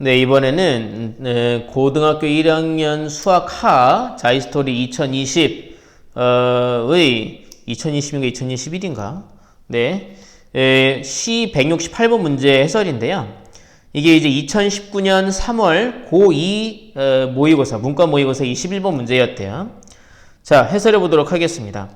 네, 이번에는 네, 고등학교 1학년 수학하 자이스토리 2020 의 2020인가 2021인가? 네. 에, C 168번 문제 해설인데요. 이게 이제 2019년 3월 고2 어, 모의고사, 문과 모의고사 21번 문제였대요. 자, 해설해 보도록 하겠습니다.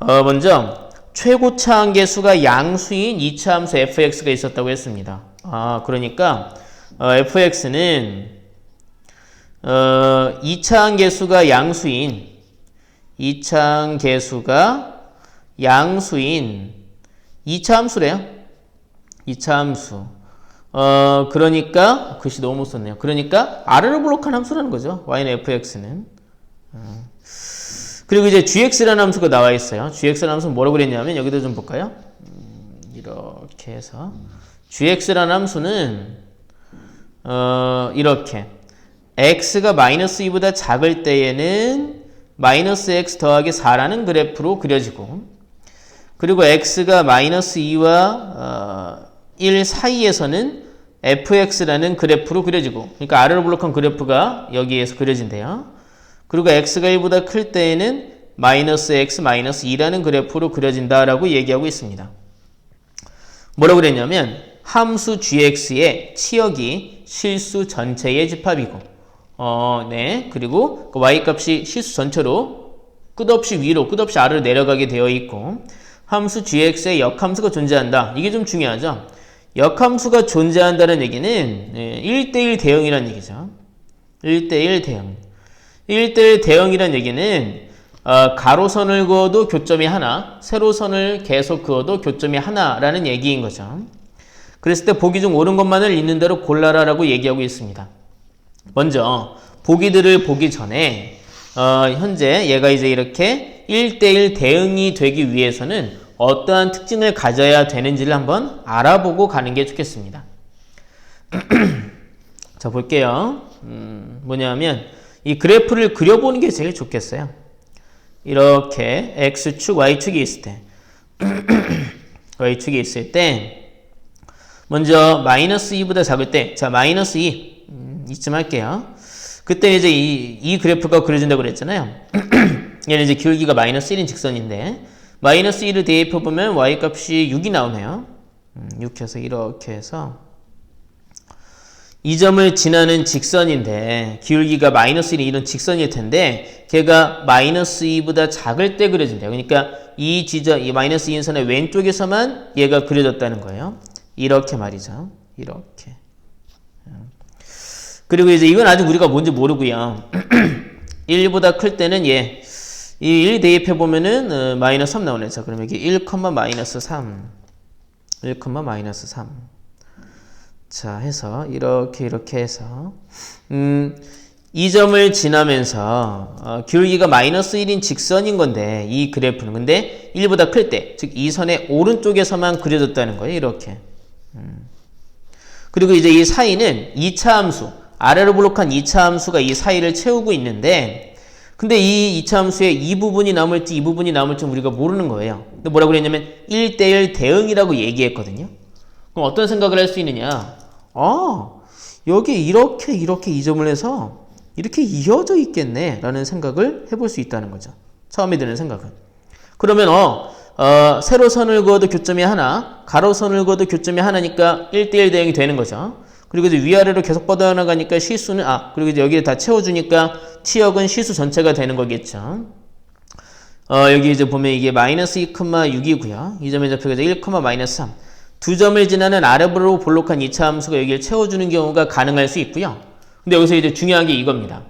어, 먼저 최고차 한계수가 양수인 2차 함수 fx가 있었다고 했습니다. 아, 그러니까 어, fx는 어, 2차 한계수가 양수인 2차 한계수가 양수인 2차 함수래요. 2차 함수. 어, 그러니까 글씨 너무 못 썼네요. 그러니까 r를 블록한 함수라는 거죠. y는 fx는. 어. 그리고 이제 gx라는 함수가 나와 있어요. gx라는 함수는 뭐라고 그랬냐면 여기도 좀 볼까요? 음, 이렇게 해서 gx라는 함수는 어, 이렇게 x가 마이너스 2보다 작을 때에는 마이너스 x 더하기 4라는 그래프로 그려지고 그리고 x가 마이너스 2와 어, 1 사이에서는 fx라는 그래프로 그려지고 그러니까 아래로 블록한 그래프가 여기에서 그려진대요. 그리고 x가 1보다 클 때에는 마이너스 x 마이너스 2라는 그래프로 그려진다라고 얘기하고 있습니다. 뭐라고 그랬냐면 함수 gx의 치역이 실수 전체의 집합이고 어, 네. 그리고 그 y값이 실수 전체로 끝없이 위로 끝없이 아래로 내려가게 되어 있고 함수 gx의 역함수가 존재한다. 이게 좀 중요하죠. 역함수가 존재한다는 얘기는 1대1 대응이라는 얘기죠. 1대1 대응. 1대1 대응이라는 얘기는 어, 가로선을 그어도 교점이 하나, 세로선을 계속 그어도 교점이 하나라는 얘기인 거죠. 그랬을 때 보기 중 옳은 것만을 있는 대로 골라라라고 얘기하고 있습니다. 먼저 보기들을 보기 전에 어, 현재 얘가 이제 이렇게 1대1 대응이 되기 위해서는 어떠한 특징을 가져야 되는지를 한번 알아보고 가는 게 좋겠습니다. 자, 볼게요. 음, 뭐냐면 이 그래프를 그려보는 게 제일 좋겠어요. 이렇게 x축, y축이 있을 때 y축이 있을 때 먼저 마이너스 2보다 작을 때 자, 마이너스 2 음, 이쯤 할게요. 그때 이제 이, 이 그래프가 그려진다고 그랬잖아요. 얘는 이제 기울기가 마이너스 1인 직선인데 마이너스 1을 대입해 보면 y값이 6이 나오네요. 음, 6 해서 이렇게 해서 이 점을 지나는 직선인데 기울기가 마이너스 1이 이런 직선일 텐데 걔가 마이너스 2보다 작을 때 그려진대요. 그러니까 이 지점, 이 마이너스 2인 선의 왼쪽에서만 얘가 그려졌다는 거예요. 이렇게 말이죠. 이렇게. 그리고 이제 이건 아직 우리가 뭔지 모르고요. 1보다 클 때는 얘. 이1 대입해 보면은 어, 마이너스 3 나오네. 자, 그럼 여기 1, 마이너스 3. 1, 마이너스 3. 자, 해서 이렇게 이렇게 해서 음, 이 점을 지나면서 어, 기울기가 마이너스 1인 직선인 건데 이 그래프는 근데 1보다 클 때, 즉 이 선의 오른쪽에서만 그려졌다는 거예요. 이렇게. 음. 그리고 이제 이 사이는 2차 함수, 아래로 블록한 2차 함수가 이 사이를 채우고 있는데 근데 이 2차 함수의 이 부분이 남을지 이 부분이 남을지 우리가 모르는 거예요. 근데 뭐라고 그랬냐면 1대1 대응이라고 얘기했거든요. 그럼 어떤 생각을 할 수 있느냐? 아, 여기 이렇게 이렇게 이 점을 해서 이렇게 이어져 있겠네 라는 생각을 해볼 수 있다는 거죠. 처음에 드는 생각은. 그러면 어, 어 세로선을 그어도 교점이 하나, 가로선을 그어도 교점이 하나니까 1대1 대응이 되는 거죠. 그리고 이제 위아래로 계속 뻗어나가니까 시수는 아 그리고 이제 여기에 다 채워주니까 치역은 시수 전체가 되는 거겠죠. 어 여기 이제 보면 이게 마이너스 2,6이고요. 이 점의 좌표가 1, 마이너스 3. 두 점을 지나는 아래로 볼록한 2차 함수가 여기를 채워주는 경우가 가능할 수 있고요. 근데 여기서 이제 중요한 게 이겁니다.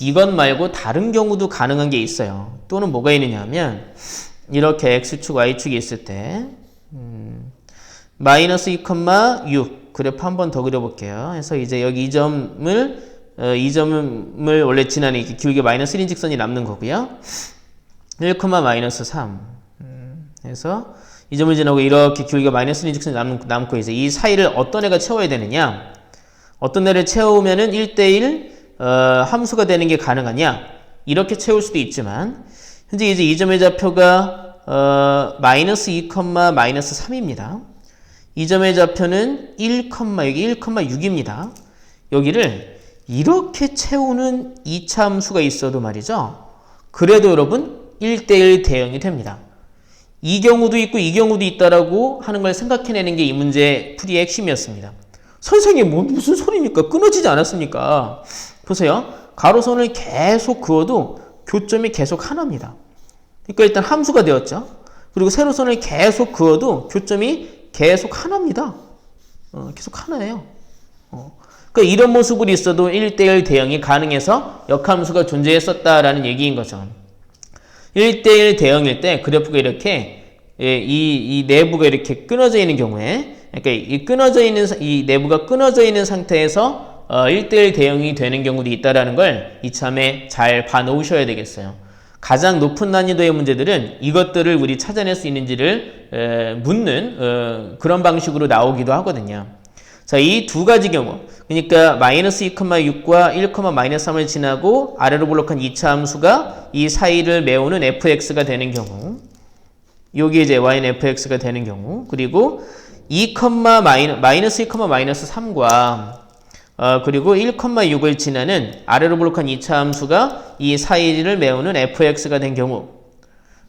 이것 말고 다른 경우도 가능한 게 있어요. 또는 뭐가 있느냐 하면 이렇게 x축, y축이 있을 때 음, 마이너스 2,6 그래프 한 번 더 그려볼게요. 그래서 이제 여기 이 점을 어, 이 점을 원래 지나는 이렇게 길게 마이너스 1인 직선이 남는 거고요. 1, 마이너스 3. 음, 그래서 이 점을 지나고 이렇게 길게 마이너스 1인 직선이 남, 남고 이제 이 사이를 어떤 애가 채워야 되느냐? 어떤 애를 채우면은 1대1 어, 함수가 되는 게 가능하냐? 이렇게 채울 수도 있지만 현재 이제 이 점의 좌표가 어, 마이너스 2, 마이너스 3입니다. 이 점의 좌표는 1, 여기 1,6입니다. 여기를 이렇게 채우는 2차 함수가 있어도 말이죠. 그래도 여러분 1대1 대응이 됩니다. 이 경우도 있고 이 경우도 있다라고 하는 걸 생각해내는 게 이 문제 풀이의 핵심이었습니다. 선생님 뭐 무슨 소리니까 끊어지지 않았습니까? 보세요. 가로선을 계속 그어도 교점이 계속 하나입니다. 그러니까 일단 함수가 되었죠. 그리고 세로선을 계속 그어도 교점이 계속 하나입니다. 어, 계속 하나예요. 어. 그러니까 이런 모습으로 있어도 1대1 대응이 가능해서 역함수가 존재했었다라는 얘기인 거죠. 1대1 대응일 때 그래프가 이렇게 예, 이, 이 내부가 이렇게 끊어져 있는 경우에 그러니까 이 끊어져 있는 이 내부가 끊어져 있는 상태에서 어, 1대1 대응이 되는 경우도 있다라는 걸 이참에 잘 봐놓으셔야 되겠어요. 가장 높은 난이도의 문제들은 이것들을 우리 찾아낼 수 있는지를 에, 묻는 어, 그런 방식으로 나오기도 하거든요. 자, 이 두 가지 경우. 그러니까 마이너스 2,6과 1, 마이너스 3을 지나고 아래로 블록한 2차 함수가 이 사이를 메우는 fx가 되는 경우. 여기 이제 y는 fx가 되는 경우. 그리고 2, 마이너스 2, 마이너스 3과 어, 그리고 1,6을 지나는 아래로 블록한 2차 함수가 이 사이를 메우는 fx가 된 경우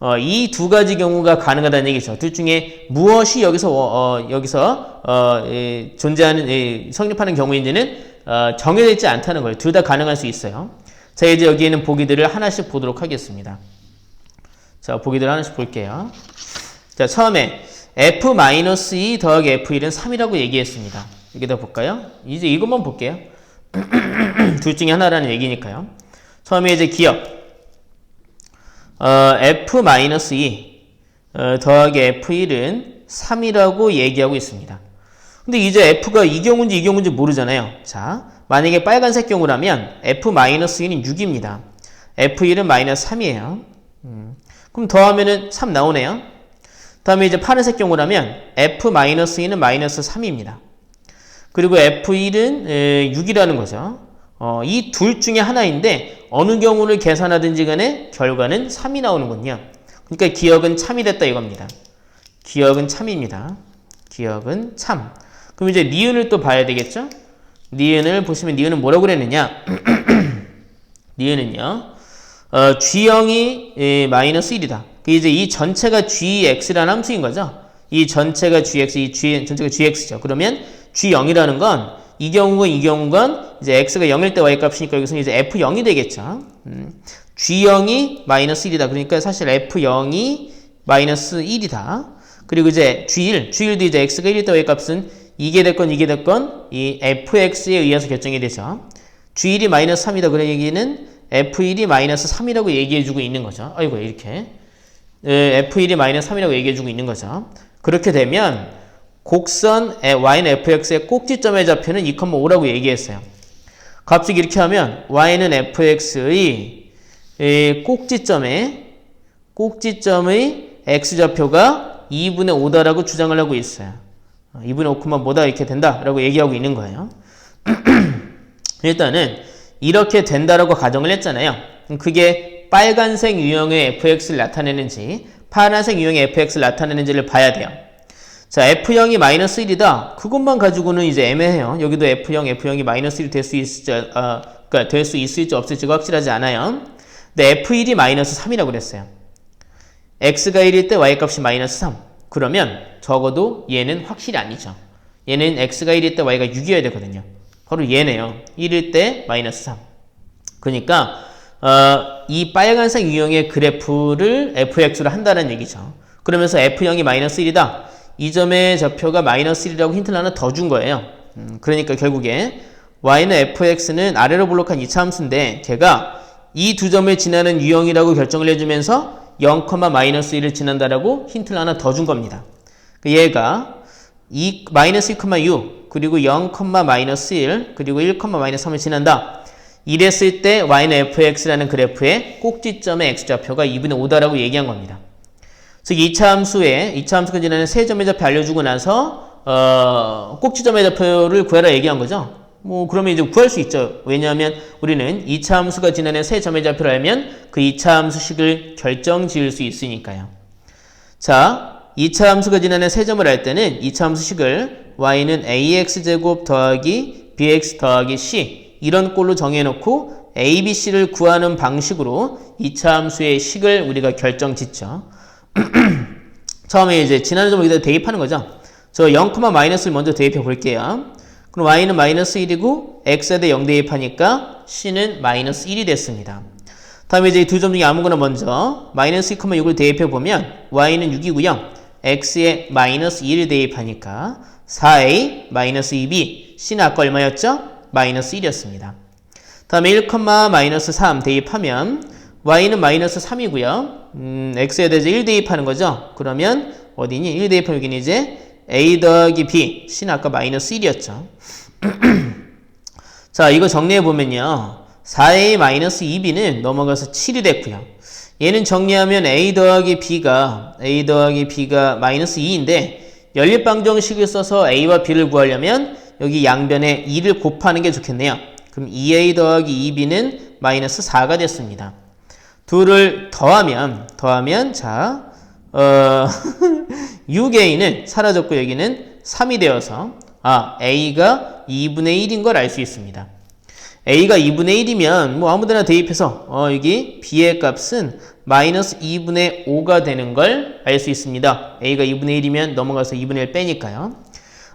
어, 이 두 가지 경우가 가능하다는 얘기죠. 둘 중에 무엇이 여기서 어, 여기서 어, 예, 존재하는 예, 성립하는 경우인지는 어, 정해져 있지 않다는 거예요. 둘 다 가능할 수 있어요. 자 이제 여기에는 보기들을 하나씩 보도록 하겠습니다. 자 보기들 하나씩 볼게요. 자 처음에 f-2 더하기 f1은 3이라고 얘기했습니다. 여기다 볼까요? 이제 이것만 볼게요. 둘 중에 하나라는 얘기니까요. 처음에 이제 기억 어, f-2 어, 더하기 f1은 3이라고 얘기하고 있습니다. 근데 이제 f가 이 경우인지 이 경우인지 모르잖아요. 자, 만약에 빨간색 경우라면 f-1은 6입니다. f1은 마이너스 3이에요. 음, 그럼 더하면은 3 나오네요. 다음에 이제 파란색 경우라면 f-2는 마이너스 3입니다. 그리고 f1은 6이라는 거죠. 어, 이 둘 중에 하나인데 어느 경우를 계산하든지 간에 결과는 3이 나오는군요. 그러니까 기억은 참이 됐다 이겁니다. 기억은 참입니다. 기억은 참. 그럼 이제 니은을 또 봐야 되겠죠? 니은을 보시면 니은은 뭐라고 그랬느냐? 니은은요. 어, G형이 에, 마이너스 1이다. 그 이제 이 전체가 GX라는 함수인 거죠. 이 전체가 GX, 이 G, 전체가 GX죠. 그러면 G0이라는 건 이 경우건 이 경우건 이제 x가 0일 때 y 값이니까 여기서는 이제 f0이 되겠죠. 음. g0이 마이너스 1이다. 그러니까 사실 f0이 마이너스 1이다. 그리고 이제 g1, g1도 이제 x가 1일 때 y 값은 이게 됐건 이게 됐건 이 fx에 의해서 결정이 되죠. g1이 마이너스 3이다. 그런 얘기는 f1이 마이너스 3이라고 얘기해주고 있는 거죠. 아이고 이렇게 f1이 마이너스 3이라고 얘기해주고 있는 거죠. 그렇게 되면 곡선 y는 fx의 꼭지점의 좌표는 2,5라고 얘기했어요. 값이 이렇게 하면 y는 fx의 꼭지점에 꼭지점의 x좌표가 2분의 5다라고 주장을 하고 있어요. 2분의 5, 뭐다 이렇게 된다라고 얘기하고 있는 거예요. 일단은 이렇게 된다라고 가정을 했잖아요. 그게 빨간색 유형의 fx를 나타내는지 파란색 유형의 fx를 나타내는지를 봐야 돼요. 자, F0이 마이너스 1이다. 그것만 가지고는 이제 애매해요. 여기도 F0, F0이 마이너스 1이 될 수 있을지, 어, 그니까 될 수 있을지 없을지가 확실하지 않아요. 근데 F1이 마이너스 3이라고 그랬어요. X가 1일 때 Y 값이 마이너스 3. 그러면 적어도 얘는 확실히 아니죠. 얘는 X가 1일 때 Y가 6이어야 되거든요. 바로 얘네요. 1일 때 마이너스 3. 그러니까, 어, 이 빨간색 유형의 그래프를 fx로 한다는 얘기죠. 그러면서 f0이 마이너스 1이다. 이 점의 좌표가 마이너스 1이라고 힌트를 하나 더 준 거예요. 음, 그러니까 결국에 y는 fx는 아래로 블록한 2차 함수인데 걔가 이 두 점을 지나는 유형이라고 결정을 해주면서 0, 마이너스 1을 지난다라고 힌트를 하나 더 준 겁니다. 그 얘가 2, 마이너스 2,6 그리고 0, 마이너스 1 그리고 1, 마이너스 3을 지난다. 이랬을 때 y는 fx라는 그래프의 꼭지점의 x좌표가 2분의 5다라고 얘기한 겁니다. 즉 2차 함수에 2차 함수가 지나는 세 점의 좌표 알려주고 나서 어, 꼭지점의 좌표를 구해라 얘기한 거죠. 뭐 그러면 이제 구할 수 있죠. 왜냐하면 우리는 2차 함수가 지나는 세 점의 좌표를 알면 그 2차 함수식을 결정 지을 수 있으니까요. 자, 2차 함수가 지나는 세 점을 알 때는 2차 함수식을 y는 ax제곱 더하기 bx 더하기 c 이런 꼴로 정해놓고 a, b, c를 구하는 방식으로 2차 함수의 식을 우리가 결정 짓죠. 처음에 이제 지난해 좀 여기다 대입하는 거죠. 저 0, 마이너스를 먼저 대입해 볼게요. 그럼 y는 마이너스 1이고 x에다 0 대입하니까 c는 마이너스 1이 됐습니다. 다음에 이제 두 점 중에 아무거나 먼저 마이너스 2,6을 대입해 보면 y는 6이고요. x에 마이너스 2를 대입하니까 4a 마이너스 2b c는 아까 얼마였죠? 마이너스 1이었습니다. 다음에 1, 마이너스 3 대입하면 y는 마이너스 3이고요. 음, x에 대해서 1 대입하는 거죠. 그러면 어디니? 1 대입하면 여기는 이제 a 더하기 b c는 아까 마이너스 1이었죠. 자 이거 정리해 보면요. 4a 마이너스 2b는 넘어가서 7이 됐고요. 얘는 정리하면 a 더하기 b가 a 더하기 b가 마이너스 2인데 연립방정식을 써서 a와 b를 구하려면 여기 양변에 2를 곱하는 게 좋겠네요. 그럼 2a 더하기 2b는 마이너스 4가 됐습니다. 둘을 더하면 더하면 자 어, 6a는 사라졌고 여기는 3이 되어서 아 a가 2분의 1인 걸 알 수 있습니다. a가 2분의 1이면 뭐 아무데나 대입해서 어, 여기 b의 값은 마이너스 2분의 5가 되는 걸 알 수 있습니다. a가 2분의 1이면 넘어가서 2분의 1 빼니까요.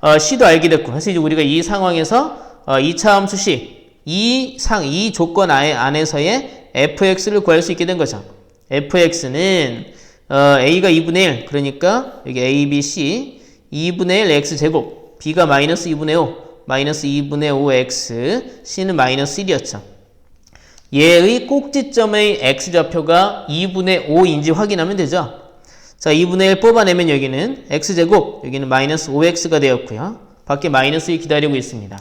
어, c도 알게 됐고 그래서 이제 우리가 이 상황에서 어, 2차 함수 c 이 상, 이 조건 안에서의 fx를 구할 수 있게 된 거죠. fx는 어, a가 2분의 1 그러니까 여기 a, b, c 2분의 1 x제곱 b가 마이너스 2분의 5 마이너스 2분의 5x, c는 마이너스 1이었죠. 얘의 꼭지점의 x좌표가 2분의 5인지 확인하면 되죠. 자, 2분의 1 뽑아내면 여기는 x제곱, 여기는 마이너스 5x가 되었고요. 밖에 마이너스 1 기다리고 있습니다.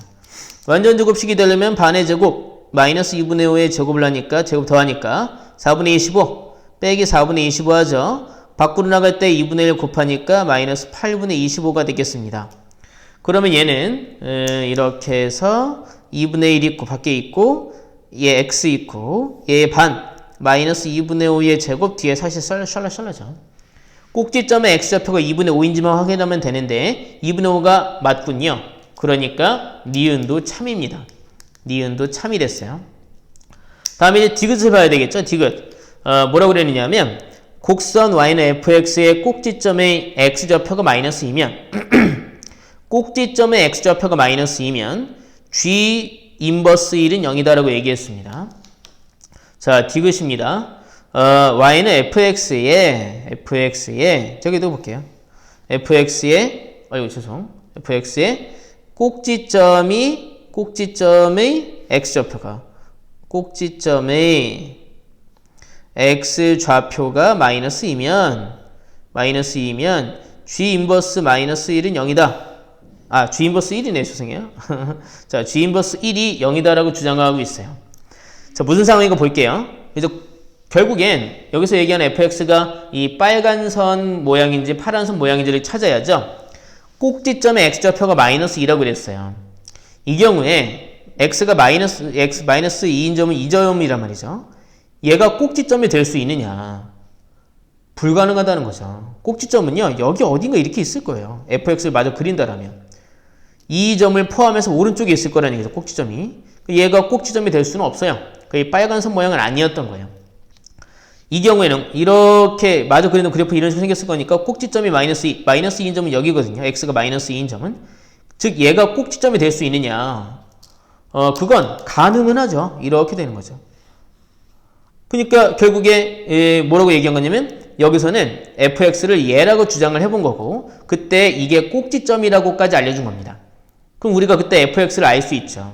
완전 제곱식이 되려면 반의 제곱, 마이너스 2분의 5의 제곱을 하니까, 제곱 더하니까 4분의 25, 빼기 4분의 25 하죠. 밖으로 나갈 때 2분의 1 곱하니까 마이너스 8분의 25가 되겠습니다. 그러면 얘는 이렇게 해서 2분의 1 있고 밖에 있고 얘 x 있고 얘반 마이너스 2분의 5의 제곱 뒤에 사실 썰라썰라죠. 꼭지점의 x좌표가 2분의 5인지만 확인하면 되는데 2분의 5가 맞군요. 그러니까 니은도 참입니다. 니은도 참이 됐어요. 다음에 이제 디귿을 봐야 되겠죠. 디귿. 어, 뭐라고 그랬느냐면 곡선 y는 fx의 꼭지점의 x좌표가 마이너스 2면 꼭지점의 x좌표가 마이너스 2면 g 인버스 1은 0이다라고 얘기했습니다. 자, 디귿입니다. 어, y는 fx에 fx에 저기도 볼게요. fx에 아이고 죄송. fx에 꼭지점이 꼭지점의 x좌표가 꼭지점의 x좌표가 마이너스 2면 마이너스 2면 g 인버스 마이너스 1은 0이다. 아, G 인버스 1이네, 죄송해요. 자, G 인버스 1이 0이다라고 주장하고 있어요. 자, 무슨 상황인가 볼게요. 그래서 결국엔 여기서 얘기하는 fx가 이 빨간 선 모양인지 파란 선 모양인지를 찾아야죠. 꼭지점의 x좌표가 마이너스 2라고 그랬어요. 이 경우에 x가 마이너스 x 마이너스 2인 점은 이 점이란 말이죠. 얘가 꼭지점이 될 수 있느냐? 불가능하다는 거죠. 꼭지점은요, 여기 어딘가 이렇게 있을 거예요. fx를 마저 그린다라면. 이 점을 포함해서 오른쪽에 있을 거라는 얘기죠. 꼭지점이. 얘가 꼭지점이 될 수는 없어요. 그 빨간 선 모양은 아니었던 거예요. 이 경우에는 이렇게 마저 그리는 그래프 이런 식으로 생겼을 거니까 꼭지점이 마이너스 2, 마이너스 2인 점은 여기거든요. x가 마이너스 2인 점은. 즉 얘가 꼭지점이 될 수 있느냐. 어, 그건 가능은 하죠. 이렇게 되는 거죠. 그러니까 결국에 에, 뭐라고 얘기한 거냐면 여기서는 fx를 얘라고 주장을 해본 거고 그때 이게 꼭지점이라고까지 알려준 겁니다. 그럼 우리가 그때 fx를 알 수 있죠.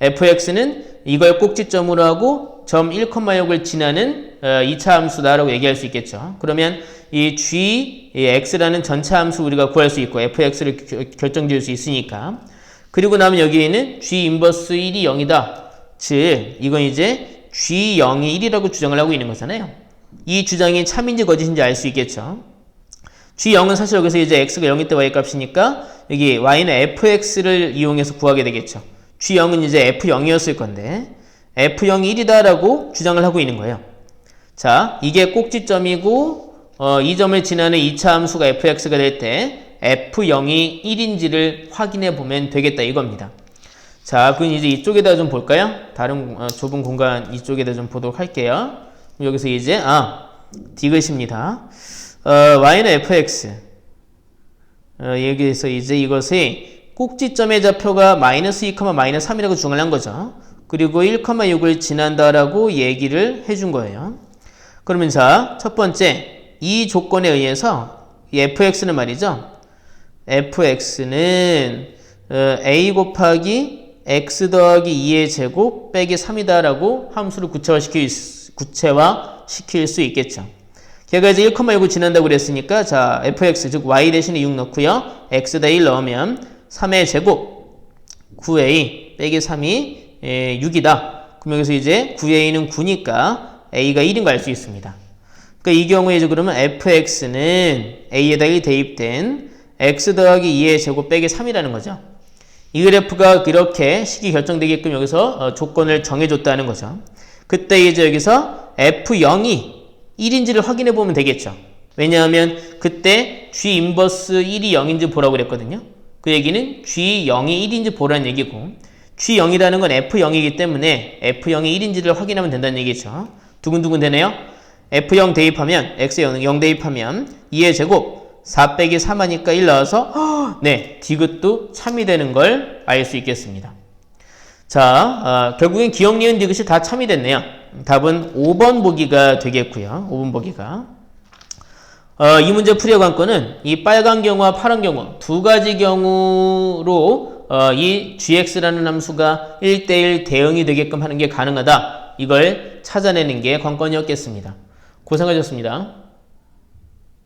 fx는 이걸 꼭지점으로 하고 점 1,6을 지나는 2차 어, 함수다라고 얘기할 수 있겠죠. 그러면 이 g, 이 x라는 전차 함수 우리가 구할 수 있고 fx를 결정 지을 수 있으니까 그리고 나면 여기에는 g 인버스 1이 0이다. 즉 이건 이제 g0이 1이라고 주장을 하고 있는 거잖아요. 이 주장이 참인지 거짓인지 알 수 있겠죠. g0은 사실 여기서 이제 x가 0일 때 y 값이니까 여기 y는 fx를 이용해서 구하게 되겠죠. g0은 이제 f0이었을 건데 f0이 1이다라고 주장을 하고 있는 거예요. 자, 이게 꼭지점이고 어, 이 점을 지나는 2차 함수가 fx가 될 때 f0이 1인지를 확인해 보면 되겠다 이겁니다. 자, 그럼 이제 이쪽에다 좀 볼까요? 다른 어, 좁은 공간 이쪽에다 좀 보도록 할게요. 여기서 이제 아 디귿입니다. 어, y는 fx. 어, 여기에서 이제 이것이 꼭지점의 좌표가 마이너스 2, 마이너스 3이라고 중요한 거죠. 그리고 1,6을 지난다라고 얘기를 해준 거예요. 그러면 자, 첫 번째 이 조건에 의해서 이 fx는 말이죠. fx는 어, a 곱하기 x 더하기 2의 제곱 빼기 3이다라고 함수를 구체화시킬, 수- 구체화시킬 수 있겠죠. 걔가 이제 1,6 지난다고 그랬으니까 자 fx 즉 y 대신에 6 넣고요. x다 1 넣으면 3의 제곱 9a 빼기 3이 6이다. 그럼 여기서 이제 9a는 9니까 a가 1인 거알수 있습니다. 그러니까 이 경우에 이제 그러면 fx는 a에다 1 대입된 x 더하기 2의 제곱 빼기 3이라는 거죠. 이 그래프가 그렇게 식이 결정되게끔 여기서 어, 조건을 정해줬다는 거죠. 그때 이제 여기서 f0이 1인지를 확인해 보면 되겠죠. 왜냐하면 그때 g 인버스 1이 0인지 보라고 그랬거든요. 그 얘기는 g0이 1인지 보라는 얘기고 g0이라는 건 f0이기 때문에 f0이 1인지를 확인하면 된다는 얘기죠. 두근두근 되네요. f0 대입하면 x0 0 대입하면 2의 제곱 4 빼기 3 하니까 1 나와서 허, 네 디귿도 참이 되는 걸 알 수 있겠습니다. 자, 어, 결국엔 기억, 니은, 디귿이 다 참이 됐네요. 답은 5번 보기가 되겠고요. 5번 보기가. 어, 이 문제 풀이의 관건은 이 빨간 경우와 파란 경우 두 가지 경우로 어, 이 gx라는 함수가 1대1 대응이 되게끔 하는 게 가능하다. 이걸 찾아내는 게 관건이었겠습니다. 고생하셨습니다.